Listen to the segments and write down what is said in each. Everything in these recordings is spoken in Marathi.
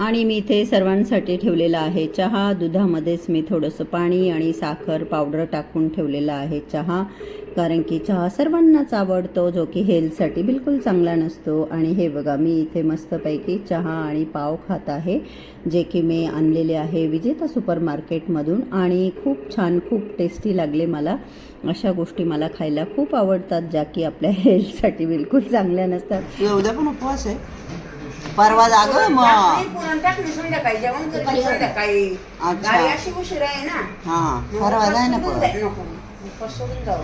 आणि मी इथे सर्वांसाठी ठेवलेला आहे चहा. दुधामध्येच मी थोडंसं पाणी आणि साखर पावडर टाकून ठेवलेला आहे चहा. कारण की चहा सर्वांनाच आवडतो जो की हेल्थसाठी बिलकुल चांगला नसतो. आणि हे बघा मी इथे मस्तपैकी चहा आणि पाव खात आहे जे की मी आणलेले आहे विजेता सुपर मार्केटमधून आणि खूप छान खूप टेस्टी लागले मला. अशा गोष्टी मला खायला खूप आवडतात ज्या की आपल्या हेल्थसाठी बिलकुल चांगल्या नसतात. उद्या पण उपवास आहे. परवा जाग मग. पुरण टाकली संध्याकाळी जेवण करते संध्याकाळी अच्छा. गाडी अशी उशीर आहे ना. हा परवा जाय ना नको जाऊ.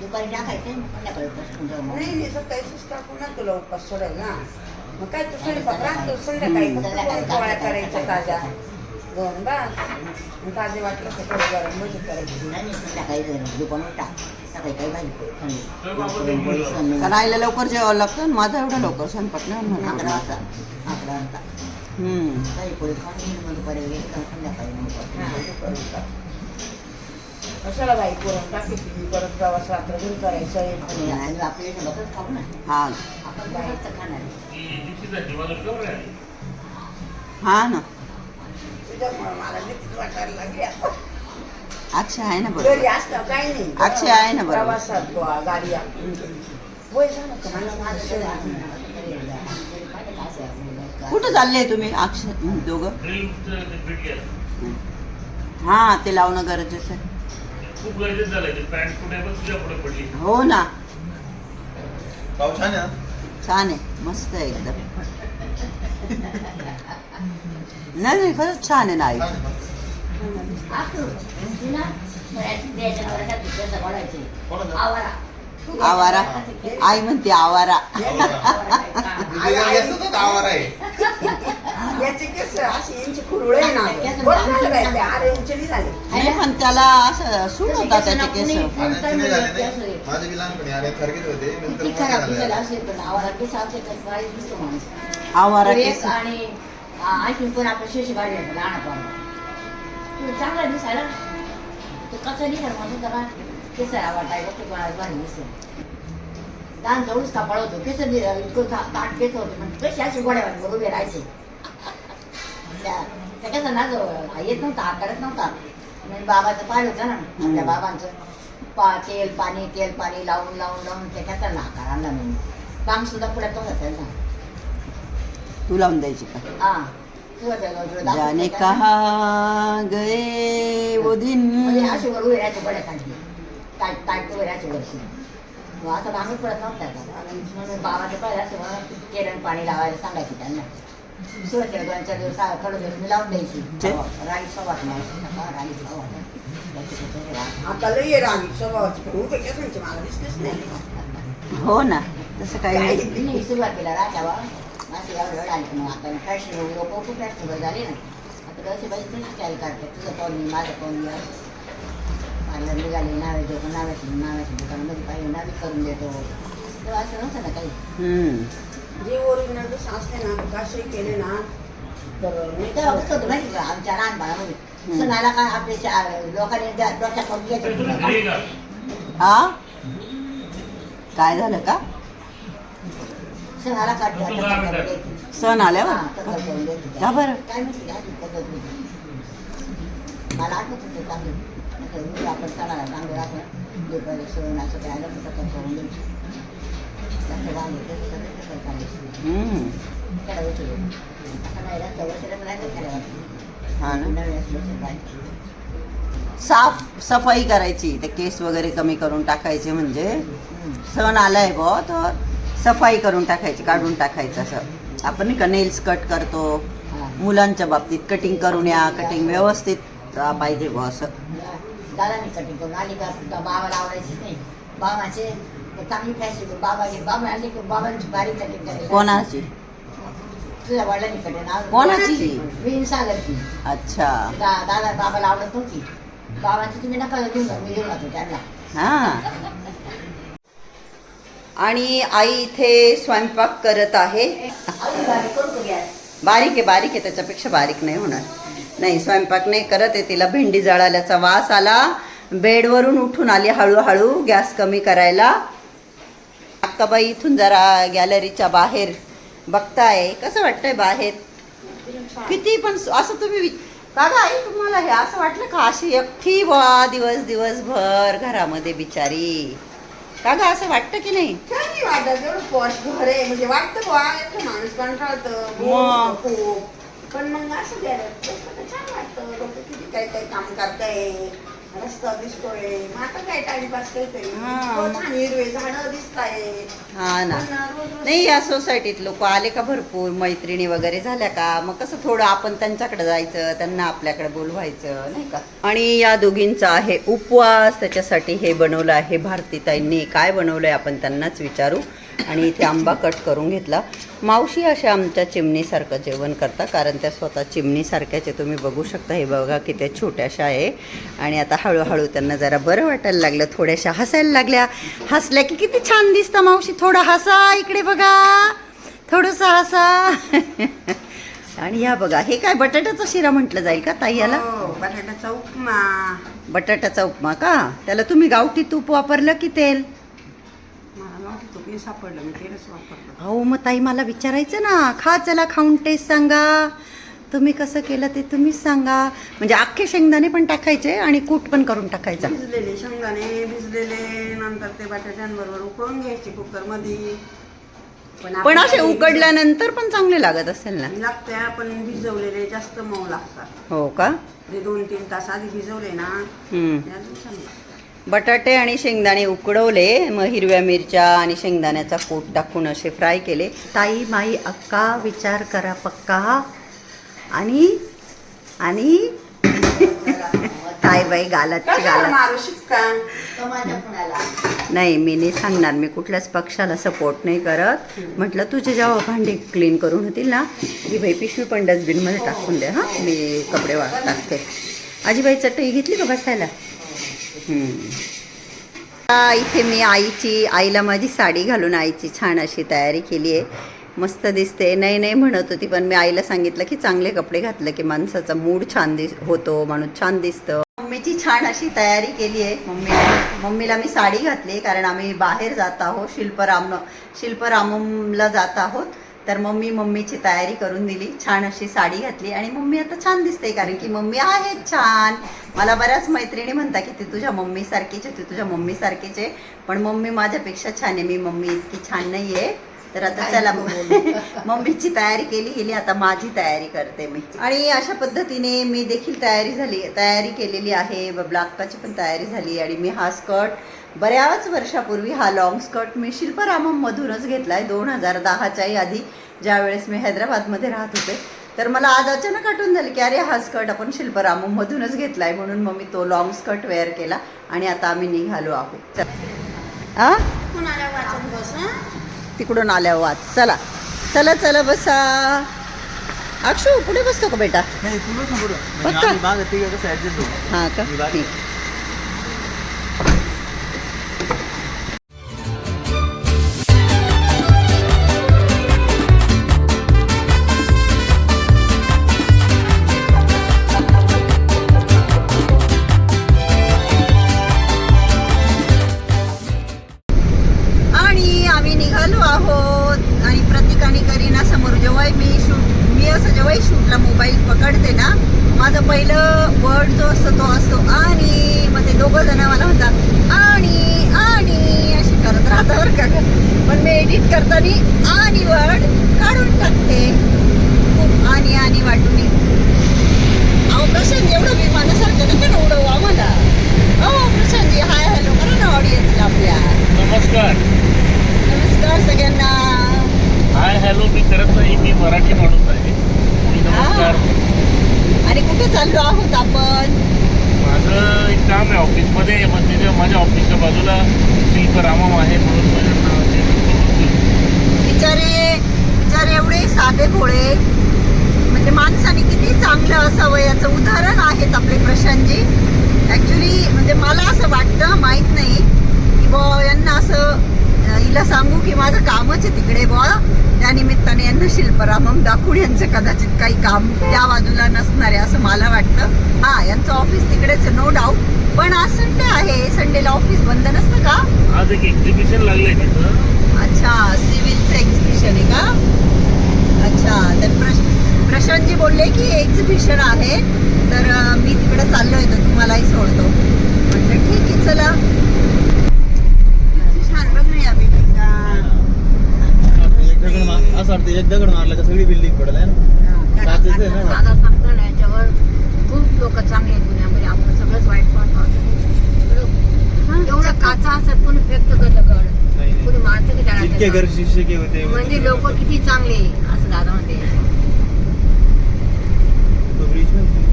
दुपारी टाकायचं संध्याकाळी बसून जाऊ मग. नाही नाही सकाळी सुस्त टाकू ना तुला उपास सोडायला मग काय तू स्वयंपाक राहतो संध्याकाळी फक्त दोन पोळ्या करायच्या ताज्या? दोन ताजे वाटलं तर थोडं गरम भजी करायची. नाही नाही, संध्याकाळी जर दुपारून टाक. सकाळी भाजी. कारण आईला लवकर जेवावं लागतं माझा एवढा लवकर स्वयंपाक नाही अकरा होणार. वाजता अकरा वाजता हम्म. काही पोळी खाऊन दुपारी गेली संध्याकाळी हा. कशाला बाई पुरण परत प्रवास करायचं आपल्या खाऊ ना हा आपण बाहेरच खाणार हा ना तुझ्यामुळे मला भीतीच वाटायला लागली आता. अक्षय आहे ना घरी बरोबर असलं काही नाही. अक्षय आहे ना बरोबर. प्रवासात तो गाडी वय झालं का? मला माझं शरीर कुठं चालले तुम्ही अक्षय? हं, दोघं? हा ते लावणं गरजेचं आहे. खूप गरजेचं झालंय ते पॅन्ट कुठे पण तुझ्या पुढे पडली. हो ना. पाऊस छान आहे? छान आहे मस्त आहे एकदम. नाही नाही खरंच छान आहे ना आई. छान आहे. आवारा. आवारा आई म्हणते आवारा. आवार याचे केस अशी इंची आहे ना. झाली. पण त्याला असं सूट होता त्याचे केस. माझे बी लहानपणी होते नंतर आवारा केस आणि पण आपण गाडी लहान चांगला दिसायला तो कसं दिसायला म्हणून त्याला केस वाटायला तो भारी दिसतो लहान जवळच कपाळ होतो केस इतकं ताट केस होते पण कशी अशी गोड्यावर उभे राहायचे त्या कसं ना येत नव्हता आकारत नव्हता आणि बाबाचं पाय होतं ना आपल्या बाबांचं पा तेल पाणी तेल पाणी लावून लावून लावून त्या त्याला आकार आणला म्हणून काम सुद्धा पुढे तो लावून द्यायची का हा जाने कहा गए वो दिन। पडत नव्हता बाबाच्या केरण पाणी लावायला सांगायचे त्यांना दिवस थोडे दिवस मी लावून द्यायची. आता स्वभावाची मला दिसलीच नाही. हो ना तसं काही नाही. सुरुवातीला राहत्या बा. असे एवढं आले पण आता फॅशन लोक खूप फॅशनेबल झाले ना. आता कसे बाई तशी स्टाईल काढते तुझं कोण मी माझं कोण मी पार्लर निघाली नावे देतो नाव्याची नाव्याच्या दुकानामध्ये पाहिजे नावी करून देतो. तेव्हा असं नसतं ना काही. जे ओरिजिनल जसं असले ना कसे केले ना तर नाही तेव्हा कसं होतं माहिती का आमच्या लहानपणामध्ये सणाला काय आपले शा- लोकांनी ज्या डोक्यात करून घ्यायचं. हा? काय झालं का? काय आलं राहायचं. साफ़ सफ़ाई करायची, ते केस वगैरे कमी करून टाकायचे म्हणजे हम्म. सण आलाय तर सफाई करून टाकायची काढून टाकायचं असं. आपण नाही का नेल्स कट करतो. मुलांच्या बाबतीत कटिंग करून या कटिंग व्यवस्थित पाहिजे ब असं. कटिंग करून आली का? तर बाबाला आवडायचीच नाही. बाबाचे चांगली फॅशन बाबाचे बाबा आले की बाबांची बारीक कटिंग करायची. कोणाची? तुझ्या वडिलांनी कटिंग कोणाची? सागरची. अच्छा. दा- दादा बाबाला आवडत नव्हती बाबांची तुम्ही नका देऊन मी देऊन त्यांना. हा. आणि आई इथे स्वयंपाक करत आहे. बारीक आहे बारीक आहे त्याच्यापेक्षा बारीक नाही होणार. नाही स्वयंपाक नाही करत आहे तिला भेंडी जळाल्याचा वास आला. बेडवरून उठून आली हळूहळू गॅस कमी करायला. अक्काबाई इथून जरा गॅलरीच्या बाहेर बघताय. कसं वाटतंय बाहेर? किती पण असं तुम्ही दादा आई तुम्हाला हे असं वाटलं का? अशी एकटी बा दिवस दिवसभर घरामध्ये बिचारी. का ग असं वाटतं की नाही? काय वाटत एवढं पॉश घर आहे. म्हणजे वाटतं एकटं माणूस कंटाळतं मग. खूप. पण मग असं तर छान वाटतं. लोक किती काही काही काम करताय रस्ता दिसतोय. मग आता काय टाइमपास काहीतरी हा, इतकं मग. छान हिरवे झाडं दिसताय. हा ना. पण रोज रोज- नाही या सोसायटीत लोक आले का भरपूर? मैत्रिणी वगैरे झाल्या का? मग कसं थोडं आपण त्यांच्याकडे जायचं त्यांना आपल्याकडे बोलवायचं नाही का? आणि या दोघींचा आहे उपवास. त्याच्यासाठी हे बनवलं आहे भारतीताईंनी. काय बनवलंय आपण त्यांनाच विचारू. आणि इथे आंबा कट करून घेतला. मावशी अशा आमच्या चिमणीसारखं जेवण करता कारण त्या स्वतः चिमणीसारख्याचे तुम्ही बघू शकता. हे बघा की त्या छोट्याशा आहे. आणि आता हळूहळू त्यांना जरा बरं वाटायला लागलं. थोड्याशा हसायला लागल्या. हसल्या की किती छान दिसतं मावशी. थोडं हसा इकडे बघा. थोडंसं हसा. आणि या बघा हे काय बटाट्याचा शिरा म्हटलं जाईल का ताई याला? हो, बटाट्याचा उपमा. बटाट्याचा उपमा का? त्याला तुम्ही गावठी तूप वापरलं की तेल? तुपणी सापडलं? मी तेलच वापरलं. अहो मग ताई मला विचारायचं ना. खा चला खाऊन टेस्ट सांगा. तुम्ही कसं केलं ते तुम्हीच सांगा. म्हणजे अख्खे शेंगदाणे पण टाकायचे आणि कूट पण करून टाकायचा. भिजलेले शेंगदाणे भिजलेले नंतर ते बटाट्यांबरोबर उकळून घ्यायचे कुकरमध्ये. पण असे ते- उकडल्यानंतर पण चांगले लागत असेल ना? लागत्या पण भिजवलेले जास्त मऊ लागतात. हो का? जे दोन तीन तास आधी भिजवले ना हम्म. ते अजून. बटाटे आणि शेंगदाणे उकडवले. मग हिरव्या मिरच्या आणि शेंगदाण्याचा कूट टाकून असे फ्राय केले. ताई माई अक्का विचार करा पक्का. आणि आणि काय बाई गालात मारू शिक्का तो माझ्या पुण्याला. नाही मी नाही सांगणार. मी कुठल्याच पक्षाला सपोर्ट नाही करत. म्हटलं तुझे जेव्हा भांडी क्लीन करून होतील ना ही बाई पिशवी पण डस्टबिनमध्ये टाकून दे हां. मी कपडे वाळत टाकते आजीबाई चटई घेतली का बसायला? इथे मी आईची आईला माझी साडी घालून आईची छान अशी तयारी केली आहे. मस्त दिसते. नाही नाही म्हणत होती पण मी आईला सांगितलं की चांगले कपडे घातले की माणसाचा मूड छान दिस होतो माणूस छान दिसतं. मम्मीची छान अशी तयारी केली आहे. मम्मी मम्मीला मी साडी घातली कारण आम्ही बाहेर जात आहोत शिल्पराम शिल्परामला जात आहोत. तर मम्मी मम्मीची तयारी करून दिली. छान अशी साडी घातली आणि मम्मी आता छान दिसते कारण की मम्मी आहे छान. मला बऱ्याच मैत्रिणी म्हणता की ती तुझ्या मम्मीसारखीच आहे ती तुझ्या मम्मीसारखीच आहे पण मम्मी माझ्यापेक्षा छान आहे. मी मम्मी इतकी छान नाही आहे तर आता चला मम्मीची तयारी केली गेली आता माझी तयारी करते मी. आणि अशा पद्धतीने मी देखील तयारी झाली तयारी केलेली आहे. ब्लाकाची पण तयारी झाली आणि मी हा स्कर्ट बऱ्याच वर्षापूर्वी हा लॉंग स्कर्ट मी शिल्पराममधूनच घेतला आहे दोन हजार दहाच्याही आधी ज्यावेळेस मी हैदराबादमध्ये राहत होते. तर मला आज अचानक आठवून झालं की अरे हा स्कर्ट आपण शिल्पराममधूनच घेतला आहे म्हणून मग मी तो लॉंग स्कर्ट वेअर केला आणि आता आम्ही निघालो आहोत. आ? हं? तिकडून आल्यावर वाच. चला. चला चला बसा. अक्षू पुढे बसतो का बेटा? नाही तुलाच ना करताना आणि वर्ड काढून टाकते. खूप आणि आणि वाटून अहो प्रशांत एवढं विमानासारखं नका ना उडवू आम्हाला हो प्रशांतजी हाय हॅलो करा ना ऑडियन्सला आपल्या. नमस्कार. नमस्कार सगळ्यांना. हाय हॅलो मी करत नाही मी मराठी माणूस आहे. मी नमस्कार. आणि कुठे चाललो आहोत आपण? माझं एक काम आहे ऑफिसमध्ये त्याच्या माझ्या ऑफिसच्या बाजूला शिल्परामम आहे म्हणून माझ्या नावाचे मी सोडून दिलं. बिचारे बिचारे एवढे साधे भोळे म्हणजे माणसाने किती चांगलं असावं याचं उदाहरण आहेत आपले प्रशांतजी. ॲक्च्युली म्हणजे मला असं वाटतं माहीत नाही की बुवा यांना असं हिला सांगू की माझं कामच आहे तिकडे बुवा. त्या निमित्ताने यांना शिल्परामम दाखवून यांचं कदाचित काही काम त्या बाजूला नसणार आहे असं मला वाटतं. हा यांचं ऑफिस तिकडेच नो डाऊट पण आज संडे आहे संडेला ऑफिस बंद नसतं का? आज एक एक्झिबिशन लागलंय तिथं अच्छा सिव्हिलचं एक्झिबिशन आहे का? अच्छा तर प्रश प्रशांत बोलले की एक्झिबिशन आहे. तर मी मी तिकडे आहे तर तुम्हालाही सोडतो म्हटलं ठीक आहे चला किती छान बघ ना या building ला. एक दगड मार असं वाटतं एक दगड मारला का सगळी बिल्डिंग पडेल आहे ना काचेचं आहे ना दादा सांगतो ना याच्यावर खूप लोक चांगले आहेत दुनियामध्ये आपण सगळंच वाईट पाहतो एवढं काचा असतात कोणी फेकतं का दगड नाही, कोणी नाही. मारतं की त्याला इतके गरजेचे होते म्हणजे लोक किती चांगले असं दादा म्हणते खूप rich होते.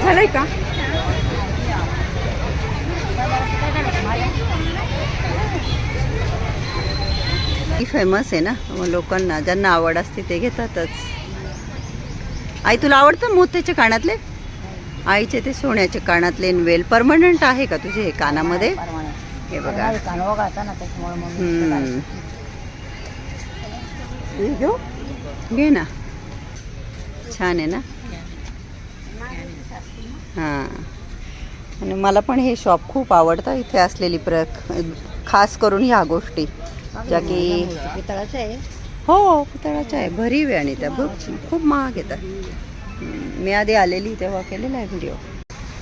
झालंय का ती फेमस आहे ना. मग लोकांना ज्यांना आवड असते ते घेतातच. आई तुला आवडतं मोत्याचे कानातले? आईचे ते सोन्याचे कानातले वेल परमनंट आहे का तुझे हे कानामध्ये? हे बघा. घे ना. छान आहे ना? हां. आणि मला पण हे शॉप खूप आवडतं. इथे असलेली प्र खास करून ह्या गोष्टी. ज्या की पितळाचं आहे. हो पितळाच्या आहे. भरीव आहे आणि त्या. बघ खूप महाग येतात. मी आधी आलेली तेव्हा केलेला आहे व्हिडिओ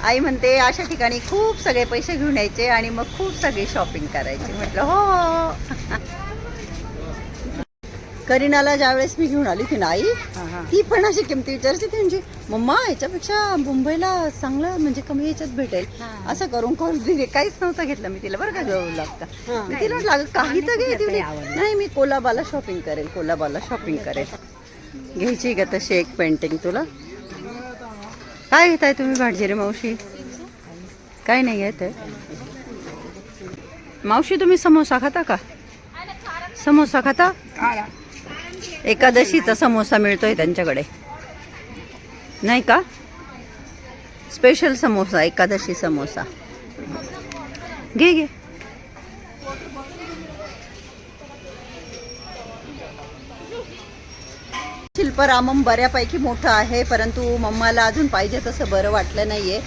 आई म्हणते अशा ठिकाणी खूप सगळे पैसे घेऊन यायचे आणि मग खूप सगळी शॉपिंग करायची. म्हटलं हो. करीनाला ज्यावेळेस मी घेऊन आली ती ना आई ती पण अशी किमती विचारते ती म्हणजे मम्मा याच्यापेक्षा मुंबईला चांगलं म्हणजे कमी याच्यात भेटेल. असं करून करून तिने काहीच नव्हतं घेतलं. मी तिला बरं का जाऊ लागता. मी तिला "अगं, काही तर घे नाही मी कोलाबाला शॉपिंग करेल कोलाबाला शॉपिंग करेल. घ्यायची का तशी एक पेंटिंग तुला? काय घेताय तुम्ही भाटजिरे मावशी? काय नाही घेत आहे मावशी तुम्ही समोसा खाता का? समोसा खाता? एकादशीचा समोसा मिळतोय त्यांच्याकडे. नाही का? स्पेशल समोसा एकादशी समोसा. घे घे. शिल्परामम बऱ्यापैकी मोठं आहे परंतु मम्माला अजून पाहिजे तसं बरं वाटलं नाहीये.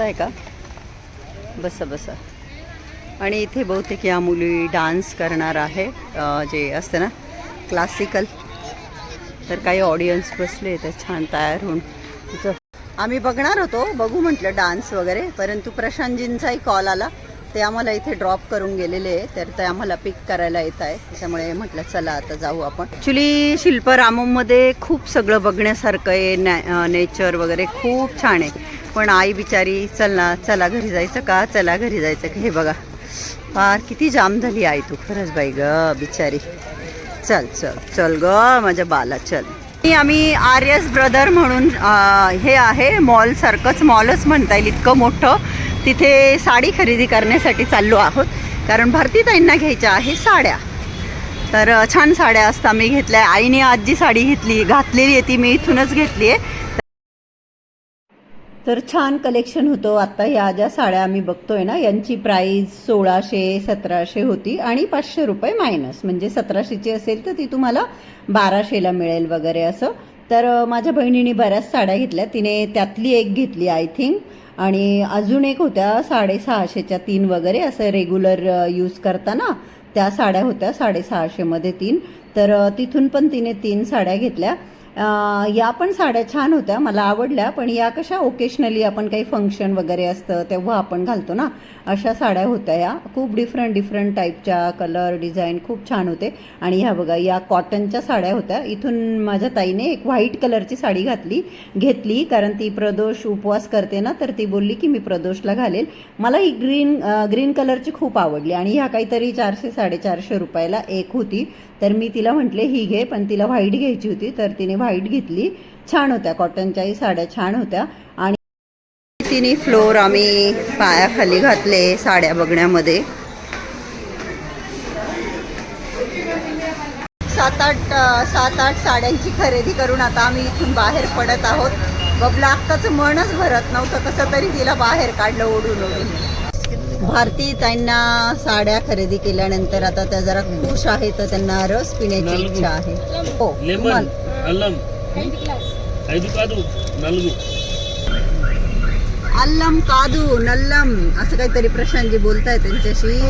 बसताय का? बसा बसा. आणि इथे बहुतेक या मुली डान्स करणार आहे जे असतं ना क्लासिकल तर काही ऑडियन्स बसले तर छान तयार होऊन. आम्ही बघणार होतो बघू म्हटलं डान्स वगैरे. परंतु प्रशांतजींचाही कॉल आला. ते आम्हाला इथे ड्रॉप करून गेलेले आहे तर ते आम्हाला पिक करायला येत आहे त्याच्यामुळे म्हटलं चला आता जाऊ आपण. ॲक्च्युली शिल्पराममध्ये खूप सगळं बघण्यासारखं आहे नॅ नेचर वगैरे खूप छान आहे. पण आई बिचारी चल ना चला घरी जायचं का? चला घरी जायचं का? हे बघा. फार किती जाम झाली आई तू. खरंच बाई ग बिचारी. चल चल चल ग माझ्या बाला चल. आणि आम्ही आर्यस ब्रदर म्हणून हे आहे मॉलसारखंच मॉलच म्हणता येईल इतकं मोठं. तिथे साडी खरेदी करण्यासाठी चाललो आहोत. कारण भारतीताईंना घ्यायच्या आहे साड्या. तर छान साड्या असता मी घेतल्या. आईने आज जी साडी घेतली घातलेली आहे ती मी इथूनच घेतली आहे. तर छान कलेक्शन होतं आत्ता ह्या ज्या साड्या आम्ही बघतोय ना यांची प्राईज सोळाशे सतराशे होती आणि पाचशे रुपये मायनस म्हणजे सतराशेची असेल तर ती तुम्हाला बाराशेला मिळेल वगैरे असं. तर माझ्या बहिणीने बऱ्याच साड्या घेतल्या. तिने त्यातली एक घेतली आय थिंक आणि अजून एक होत्या साडेसहाशेच्या तीन वगैरे असं रेग्युलर यूज करताना त्या साड्या होत्या साडेसहाशेमध्ये तीन. तर तिथून पण तिने तीन साड्या घेतल्या. या पण साड्या छान होत्या मला आवडल्या पण या कशा ओकेशनली आपण काही फंक्शन वगैरे असतं तेव्हा आपण घालतो ना. अशा साड्या होत्या या. खूप डिफरंट डिफरंट टाईपच्या कलर डिझाईन खूप छान होते. आणि ह्या बघा या कॉटनच्या साड्या होत्या. इथून माझ्या ताईने एक व्हाईट कलरची साडी घातली घेतली कारण ती प्रदोष उपवास करते ना तर ती बोलली की मी प्रदोषला घालेल. मला ही ग्रीन ग्रीन कलरची खूप आवडली. आणि ह्या काहीतरी चारशे साडेचारशे रुपयाला एक होती. तर मी तिला म्हटले ही घे. पण तिला व्हाईट घ्यायची होती तर तिने व्हाईट घेतली. छान होत्या कॉटनच्याही साड्या छान होत्या. आणि तिन्ही फ्लोर आम्ही पायाखाली घातले साड्या बघण्यामध्ये. सात आठ सात आठ साड्यांची खरेदी करून आता आम्ही इथून बाहेर पडत आहोत. बबला अक्काचं मनच भरत नव्हतं कसं तरी तिला बाहेर काढलं ओढून ओढून भारती त्यांना साड्या खरेदी केल्यानंतर आता त्या जरा खुश आहे तर त्यांना रस पिण्याची इच्छा आहे. हो अल्लम अल्लम कादू नल्लम असं काहीतरी प्रशांतजी बोलताय त्यांच्याशी.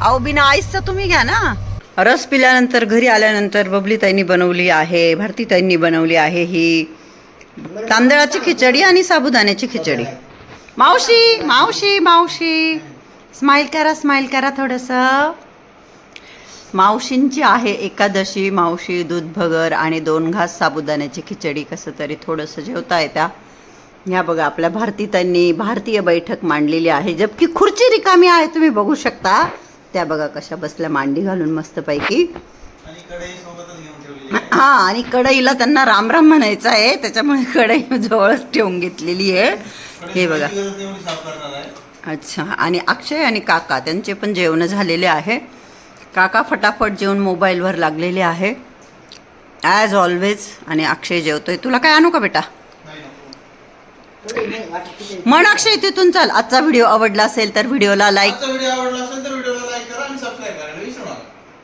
अहो बिना आईसचा तुम्ही घ्या ना. रस पिल्यानंतर घरी आल्यानंतर बबलीताईंनी बनवली आहे भारतीताईंनी बनवली आहे ही तांदळाची खिचडी आणि साबुदाण्याची खिचडी. मावशी मावशी मावशी. स्माईल करा स्माईल करा थोडंसं. मावशींची आहे एकादशी मावशी दूध भगर आणि दोन घास साबुदाण्याची खिचडी कसं तरी थोडंसं जेवता येत्या. ह्या बघा आपल्या भारतीतांनी भारतीय बैठक मांडलेली आहे. जबकी खुर्ची रिकामी आहे तुम्ही बघू शकता. त्या बघा कशा बसल्या मांडी घालून मस्तपैकी. हा आणि कढईला त्यांना रामराम म्हणायचं आहे त्याच्यामुळे कढई जवळच ठेवून घेतलेली आहे. हे बघा. अच्छा आणि अक्षय आणि काका त्यांचे पण जेवण झालेले आहे. काका फटाफट जेवण मोबाईलवर लागलेले आहे. ॲज ऑलवेज आणि अक्षय जेवतोय. तुला काय आणू का बेटा? म्हण अक्षय तिथून चल. आजचा व्हिडिओ आवडला असेल तर व्हिडिओला लाईक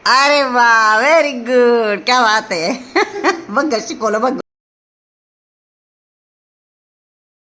अरे वा व्हेरी गुड क्या बात आहे बघ ग, शिकवलं बघ.